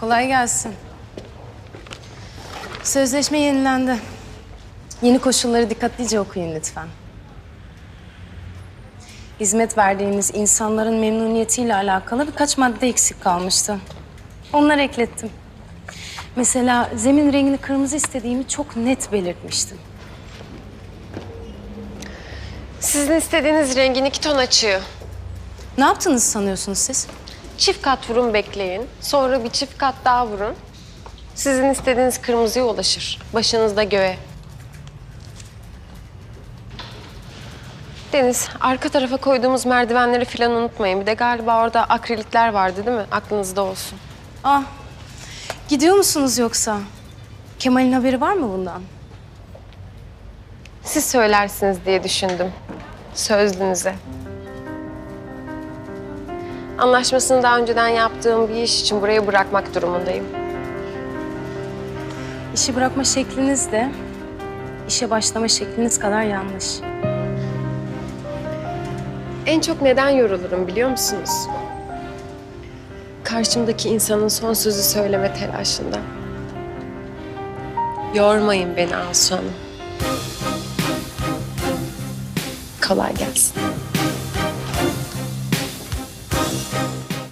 Kolay gelsin. Sözleşme yenilendi. Yeni koşulları dikkatlice okuyun lütfen. Hizmet verdiğiniz insanların memnuniyetiyle alakalı birkaç madde eksik kalmıştı. Onları eklettim. Mesela zemin rengini kırmızı istediğimi çok net belirtmiştim. Sizin istediğiniz rengin iki ton açıyor. Ne yaptınız sanıyorsunuz siz? Çift kat vurun bekleyin. Sonra bir çift kat daha vurun. Sizin istediğiniz kırmızıya ulaşır. Başınızda göğe. Deniz, arka tarafa koyduğumuz merdivenleri falan unutmayın. Bir de galiba orada akrilikler vardı değil mi? Aklınızda olsun. Ah, gidiyor musunuz yoksa? Kemal'in haberi var mı bundan? Siz söylersiniz diye düşündüm. Sözlünüze. Anlaşmasını daha önceden yaptığım bir iş için burayı bırakmak durumundayım. İşi bırakma şekliniz de işe başlama şekliniz kadar yanlış. En çok neden yorulurum biliyor musunuz? Karşımdaki insanın son sözü söyleme telaşında. Yormayın beni Asu Hanım. Kolay gelsin.